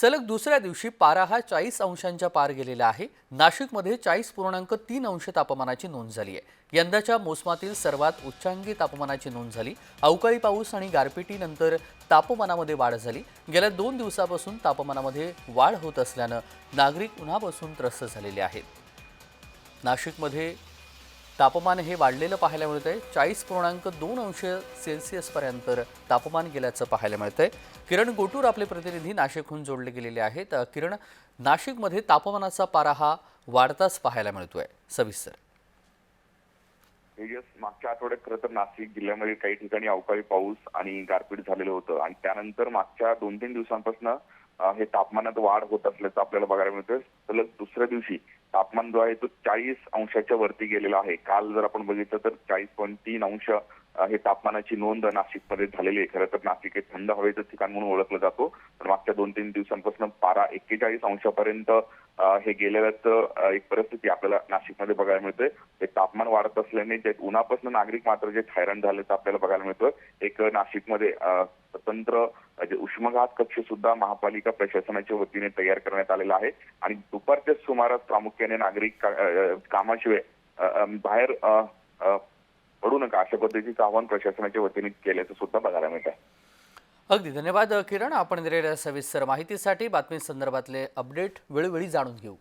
सलग दुसऱ्या दिवशी पारा हा चाळीस अंशांच्या पार गेलेला आहे. नाशिकमध्ये चाळीस पूर्णांक तीन अंश तापमानाची नोंद झाली आहे. यंदाच्या मोसमातील सर्वात उच्चांकी तापमानाची नोंद झाली. अवकाळी पाऊस आणि गारपिटीनंतर तापमानामध्ये वाढ झाली. गेल्या दोन दिवसापासून तापमानामध्ये वाढ होत असल्यानं नागरिक उन्हापासून त्रस्त झालेले आहेत. नाशिकमध्ये तापमान हे वाढलेलं पाहायला मिळत आहे चाळीस पूर्णांक दोन अंश सेल्सिअसपर्यंत तापमान गेल्याचं पाहायला मिळत आहे किरण गोटूर आपले प्रतिनिधी नाशिकहून जोडले गेलेले आहेत. किरण नाशिकमध्ये तापमानाचा पारा हा वाढताच पाहायला मिळतोय. सविस्तर. तेजस मागच्या आठवड्यात खरं तर नाशिक जिल्ह्यामध्ये काही ठिकाणी अवकाळी पाऊस आणि गारपीट झालेलं होतं. आणि त्यानंतर मागच्या दोन तीन दिवसांपासून हे तापमानात वाढ होत असल्याचं आपल्याला बघायला मिळतं सलग दुसऱ्या दिवशी तापमान जो आहे तो चाळीस अंशाच्या वरती गेलेला आहे. काल जर आपण बघितलं तर चाळीस पॉईंट तीन अंश हे तापमानाची नोंद नाशिकमध्ये झालेली आहे. खरं तर नाशिक हे थंड हवेचं ठिकाण म्हणून ओळखलं जातो. पण मागच्या दोन तीन दिवसांपासून पारा एक्केचाळीस अंशापर्यंत हे गेलेल्याचं एक परिस्थिती आपल्याला नाशिकमध्ये बघायला मिळते ते तापमान वाढत असल्याने जे उन्हापासून नागरिक मात्र जे हैराण झाल्याचं आपल्याला बघायला मिळतं एक नाशिकमध्ये स्वतंत्र म्हणजे उष्मघात कक्ष सुद्धा महापालिका प्रशासनाच्या वतीने तयार करण्यात आलेला आहे. आणि दुपारच्या सुमारास प्रामुख्याने नागरिक कामाशिवाय बाहेर पडू नका अशा पद्धतीचं आवाहन प्रशासनाच्या वतीने केल्याचं सुद्धा बघायला मिळत आहे अगदी धन्यवाद किरण. आपण दिलेल्या सविस्तर माहितीसाठी बातमी संदर्भातले अपडेट वेळोवेळी जाणून घेऊ.